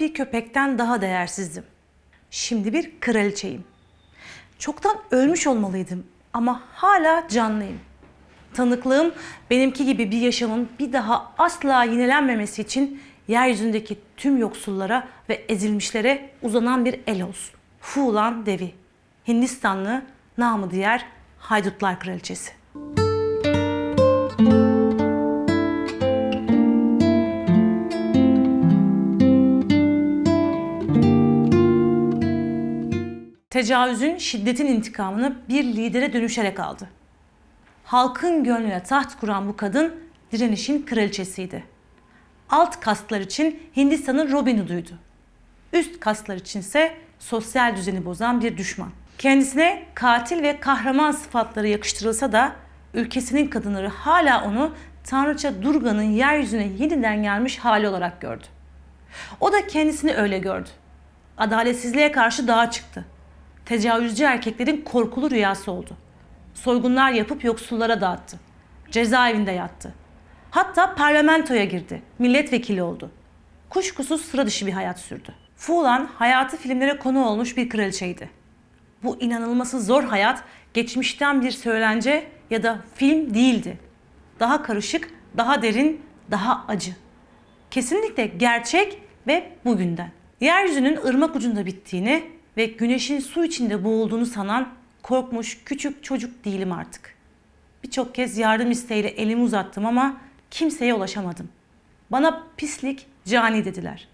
bir köpekten daha değersizdim. Şimdi bir kraliçeyim. Çoktan ölmüş olmalıydım ama hala canlıyım. Tanıklığım benimki gibi bir yaşamın bir daha asla yinelenmemesi için yeryüzündeki tüm yoksullara ve ezilmişlere uzanan bir el olsun. Fulan Devi, Hindistanlı, namı diğer Haydutlar Kraliçesi. Tecavüzün, şiddetin intikamını bir lidere dönüşerek aldı. Halkın gönlüne taht kuran bu kadın direnişin kraliçesiydi. Alt kastlar için Hindistan'ın Robin Hood'uydu. Üst kastlar içinse sosyal düzeni bozan bir düşman. Kendisine katil ve kahraman sıfatları yakıştırılsa da ülkesinin kadınları hala onu Tanrıça Durga'nın yeryüzüne yeniden gelmiş hali olarak gördü. O da kendisini öyle gördü. Adaletsizliğe karşı dağa çıktı. Tecavüzcü erkeklerin korkulu rüyası oldu. Soygunlar yapıp yoksullara dağıttı. Cezaevinde yattı. Hatta parlamentoya girdi. Milletvekili oldu. Kuşkusuz sıra dışı bir hayat sürdü. Fulan hayatı filmlere konu olmuş bir kraliçeydi. Bu inanılması zor hayat geçmişten bir söylence ya da film değildi. Daha karışık, daha derin, daha acı. Kesinlikle gerçek ve bugünden. Yeryüzünün ırmak ucunda bittiğini ve güneşin su içinde boğulduğunu sanan korkmuş küçük çocuk değilim artık. Birçok kez yardım isteğiyle elimi uzattım ama kimseye ulaşamadım. Bana pislik, cani dediler.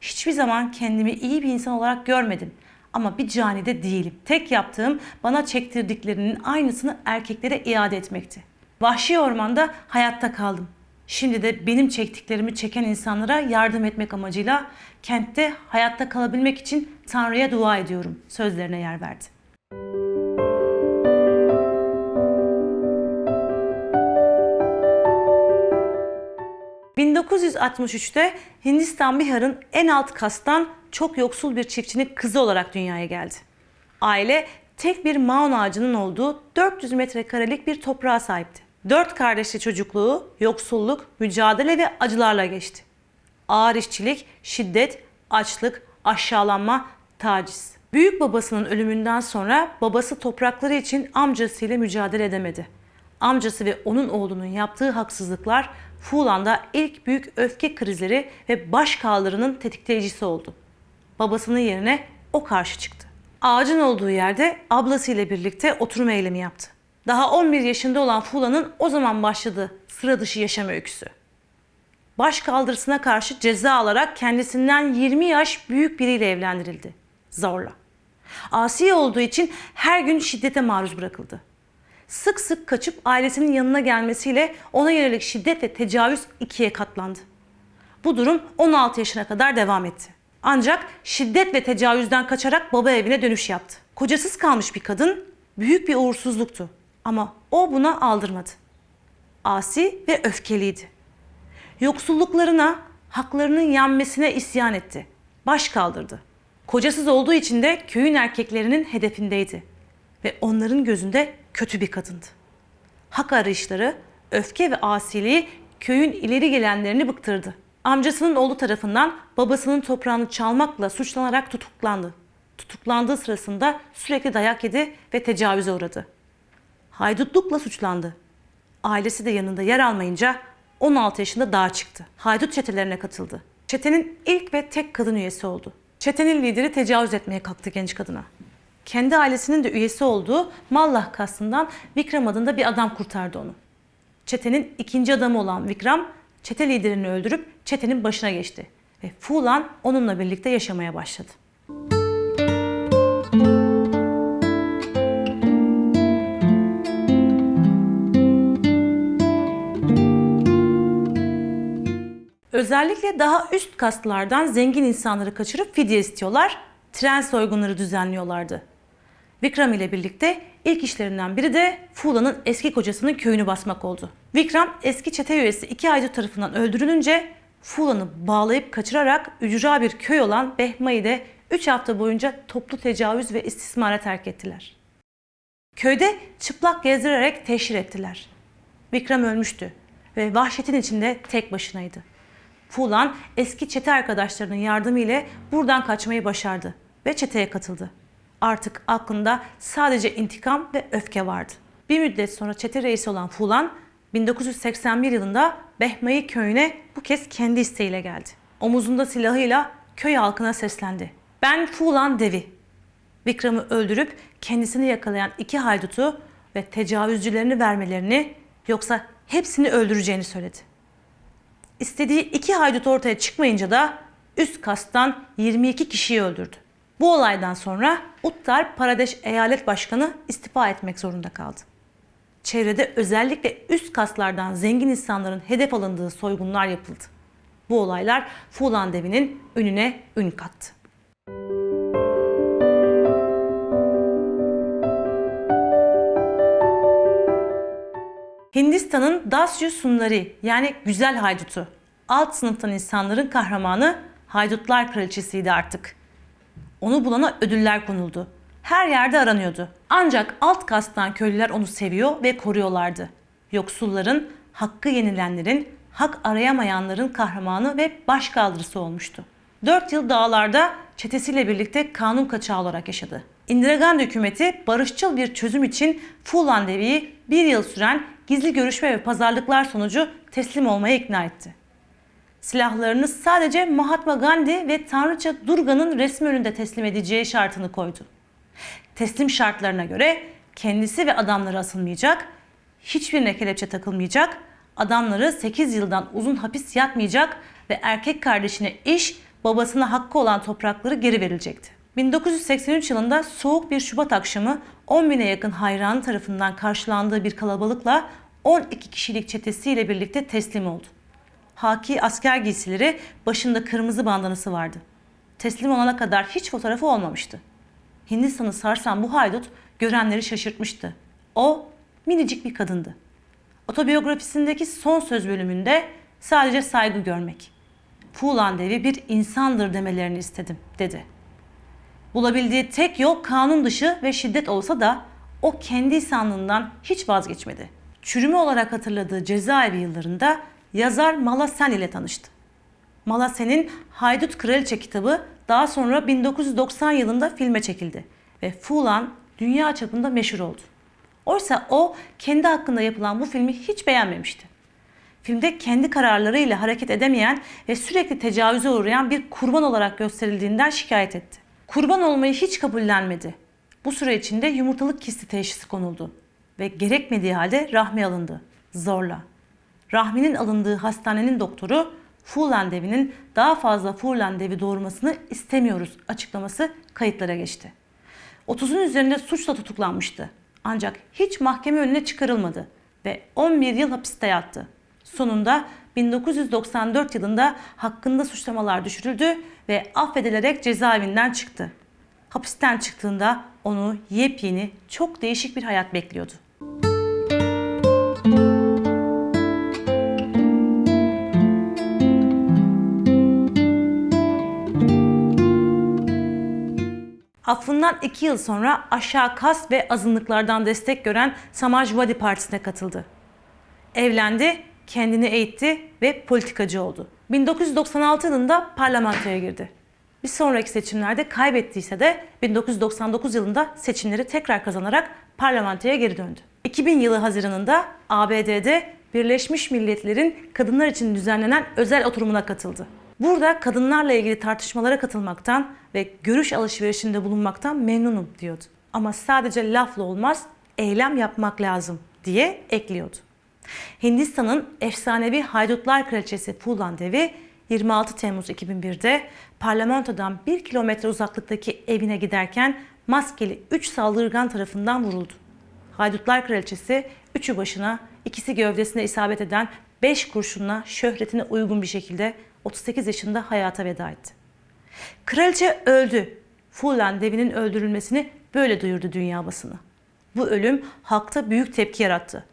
Hiçbir zaman kendimi iyi bir insan olarak görmedim ama bir cani de değilim. Tek yaptığım bana çektirdiklerinin aynısını erkeklere iade etmekti. Vahşi ormanda hayatta kaldım. Şimdi de benim çektiklerimi çeken insanlara yardım etmek amacıyla kentte hayatta kalabilmek için Tanrı'ya dua ediyorum sözlerine yer verdi. 1963'te Hindistan Bihar'ın en alt kastan çok yoksul bir çiftçinin kızı olarak dünyaya geldi. Aile tek bir maun ağacının olduğu 400 metrekarelik bir toprağa sahipti. Dört kardeşli çocukluğu, yoksulluk, mücadele ve acılarla geçti. Ağır işçilik, şiddet, açlık, aşağılanma, taciz. Büyük babasının ölümünden sonra babası toprakları için amcasıyla mücadele edemedi. Amcası ve onun oğlunun yaptığı haksızlıklar Fulan'da ilk büyük öfke krizleri ve baş kaldırının tetikleyicisi oldu. Babasının yerine o karşı çıktı. Ağacın olduğu yerde ablasıyla birlikte oturma eylemi yaptı. Daha 11 yaşında olan Fulan'ın o zaman başladığı sıra dışı yaşam öyküsü. Baş kaldırısına karşı ceza alarak kendisinden 20 yaş büyük biriyle evlendirildi. Zorla. Asi olduğu için her gün şiddete maruz bırakıldı. Sık sık kaçıp ailesinin yanına gelmesiyle ona yönelik şiddet ve tecavüz ikiye katlandı. Bu durum 16 yaşına kadar devam etti. Ancak şiddet ve tecavüzden kaçarak baba evine dönüş yaptı. Kocasız kalmış bir kadın büyük bir uğursuzluktu ama o buna aldırmadı. Asi ve öfkeliydi. Yoksulluklarına, haklarının yenmesine isyan etti. Baş kaldırdı. Kocasız olduğu için de köyün erkeklerinin hedefindeydi ve onların gözünde kötü bir kadındı. Hak arayışları, öfke ve asiliği köyün ileri gelenlerini bıktırdı. Amcasının oğlu tarafından babasının toprağını çalmakla suçlanarak tutuklandı. Tutuklandığı sırasında sürekli dayak yedi ve tecavüze uğradı. Haydutlukla suçlandı. Ailesi de yanında yer almayınca 16 yaşında dağa çıktı. Haydut çetelerine katıldı. Çetenin ilk ve tek kadın üyesi oldu. Çetenin lideri tecavüz etmeye kalktı genç kadına. Kendi ailesinin de üyesi olduğu Mallah kastından Vikram adında bir adam kurtardı onu. Çetenin ikinci adamı olan Vikram, çete liderini öldürüp çetenin başına geçti. Ve Fulan onunla birlikte yaşamaya başladı. Özellikle daha üst kastlardan zengin insanları kaçırıp fidye istiyorlar, tren soygunları düzenliyorlardı. Vikram ile birlikte ilk işlerinden biri de Fula'nın eski kocasının köyünü basmak oldu. Vikram eski çete üyesi iki haydut tarafından öldürülünce Fula'nı bağlayıp kaçırarak ücra bir köy olan Behma'yı da 3 hafta boyunca toplu tecavüz ve istismara terk ettiler. Köyde çıplak gezdirerek teşhir ettiler. Vikram ölmüştü ve vahşetin içinde tek başınaydı. Fulan eski çete arkadaşlarının yardımıyla buradan kaçmayı başardı ve çeteye katıldı. Artık aklında sadece intikam ve öfke vardı. Bir müddet sonra çete reisi olan Fulan 1981 yılında Behmai köyüne bu kez kendi isteğiyle geldi. Omuzunda silahıyla köy halkına seslendi. Ben Fulan Devi. Vikram'ı öldürüp kendisini yakalayan iki haydutu ve tecavüzcülerini vermelerini yoksa hepsini öldüreceğini söyledi. İstediği iki haydut ortaya çıkmayınca da üst kastan 22 kişiyi öldürdü. Bu olaydan sonra Uttar Pradesh Eyalet Başkanı istifa etmek zorunda kaldı. Çevrede özellikle üst kaslardan zengin insanların hedef alındığı soygunlar yapıldı. Bu olaylar Fulan Devi'nin önüne ün kattı. Hindistan'ın Dasyu Sundari yani güzel haydutu. Alt sınıftan insanların kahramanı haydutlar kraliçesiydi artık. Onu bulana ödüller konuldu. Her yerde aranıyordu. Ancak alt kastan köylüler onu seviyor ve koruyorlardı. Yoksulların, hakkı yenilenlerin, hak arayamayanların kahramanı ve başkaldırısı olmuştu. 4 yıl dağlarda çetesiyle birlikte kanun kaçağı olarak yaşadı. Indira hükümeti barışçıl bir çözüm için Fulan Devi'yi bir yıl süren gizli görüşme ve pazarlıklar sonucu teslim olmaya ikna etti. Silahlarını sadece Mahatma Gandhi ve Tanrıça Durga'nın resmi önünde teslim edeceği şartını koydu. Teslim şartlarına göre kendisi ve adamları asılmayacak, hiçbirine kelepçe takılmayacak, adamları 8 yıldan uzun hapis yatmayacak ve erkek kardeşine iş, babasına hakkı olan toprakları geri verilecekti. 1983 yılında soğuk bir Şubat akşamı 10 bine yakın hayranı tarafından karşılandığı bir kalabalıkla 12 kişilik çetesiyle birlikte teslim oldu. Haki asker giysileri başında kırmızı bandanası vardı. Teslim olana kadar hiç fotoğrafı olmamıştı. Hindistan'ı sarsan bu haydut görenleri şaşırtmıştı. O minicik bir kadındı. Otobiyografisindeki son söz bölümünde sadece saygı görmek. Fulan Devi bir insandır demelerini istedim dedi. Bulabildiği tek yol kanun dışı ve şiddet olsa da o kendi insanlığından hiç vazgeçmedi. Çürüme olarak hatırladığı cezaevi yıllarında yazar Malasen ile tanıştı. Malasen'in Haydut Kraliçe kitabı daha sonra 1990 yılında filme çekildi ve Fulan dünya çapında meşhur oldu. Oysa o kendi hakkında yapılan bu filmi hiç beğenmemişti. Filmde kendi kararlarıyla hareket edemeyen ve sürekli tecavüze uğrayan bir kurban olarak gösterildiğinden şikayet etti. Kurban olmayı hiç kabullenmedi. Bu süre içinde yumurtalık kisti teşhisi konuldu ve gerekmediği halde rahmi alındı. Zorla. Rahminin alındığı hastanenin doktoru Fulan devinin daha fazla Fulan devi doğurmasını istemiyoruz açıklaması kayıtlara geçti. 30'un üzerinde suçla tutuklanmıştı. Ancak hiç mahkeme önüne çıkarılmadı ve 11 yıl hapiste yattı. Sonunda 1994 yılında hakkında suçlamalar düşürüldü ve affedilerek cezaevinden çıktı. Hapisten çıktığında onu yepyeni, çok değişik bir hayat bekliyordu. Affından iki yıl sonra aşağı kas ve azınlıklardan destek gören Samajvadi Partisi'ne katıldı. Evlendi, kendini eğitti ve politikacı oldu. 1996 yılında parlamentoya girdi. Bir sonraki seçimlerde kaybettiyse de 1999 yılında seçimleri tekrar kazanarak parlamentoya geri döndü. 2000 yılı Haziran'ında ABD'de Birleşmiş Milletler'in kadınlar için düzenlenen özel oturumuna katıldı. Burada kadınlarla ilgili tartışmalara katılmaktan ve görüş alışverişinde bulunmaktan memnunum diyordu. Ama sadece lafla olmaz, eylem yapmak lazım diye ekliyordu. Hindistan'ın efsanevi haydutlar kraliçesi Fulan Devi 26 Temmuz 2001'de parlamentodan 1 kilometre uzaklıktaki evine giderken maskeli 3 saldırgan tarafından vuruldu. Haydutlar kraliçesi üçü başına, ikisi gövdesine isabet eden 5 kurşunla şöhretine uygun bir şekilde 38 yaşında hayata veda etti. Kraliçe öldü. Fulan Devi'nin öldürülmesini böyle duyurdu dünya basını. Bu ölüm halkta büyük tepki yarattı.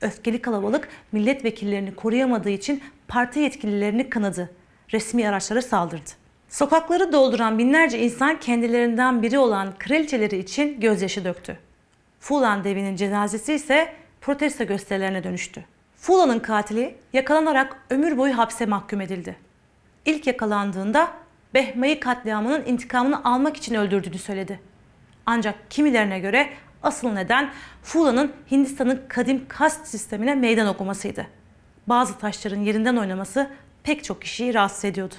Öfkeli kalabalık milletvekillerini koruyamadığı için parti yetkililerini kınadı. Resmi araçlara saldırdı. Sokakları dolduran binlerce insan kendilerinden biri olan kraliçeleri için gözyaşı döktü. Fulan Devi'nin cenazesi ise protesto gösterilerine dönüştü. Fulan'ın katili yakalanarak ömür boyu hapse mahkum edildi. ilk yakalandığında Behma'yı katliamının intikamını almak için öldürdüğünü söyledi. Ancak kimilerine göre asıl neden Fula'nın Hindistan'ın kadim kast sistemine meydan okumasıydı. Bazı taşların yerinden oynaması pek çok kişiyi rahatsız ediyordu.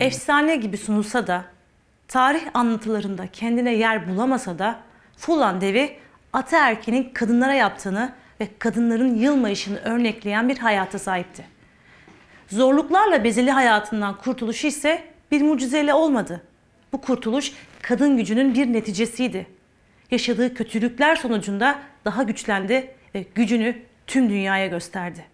Efsane gibi sunulsa da, tarih anlatılarında kendine yer bulamasa da Fulan devi ataerkinin kadınlara yaptığını ve kadınların yılmayışını örnekleyen bir hayata sahipti. Zorluklarla bezeli hayatından kurtuluşu ise bir mucizeyle olmadı. Bu kurtuluş kadın gücünün bir neticesiydi. Yaşadığı kötülükler sonucunda daha güçlendi ve gücünü tüm dünyaya gösterdi.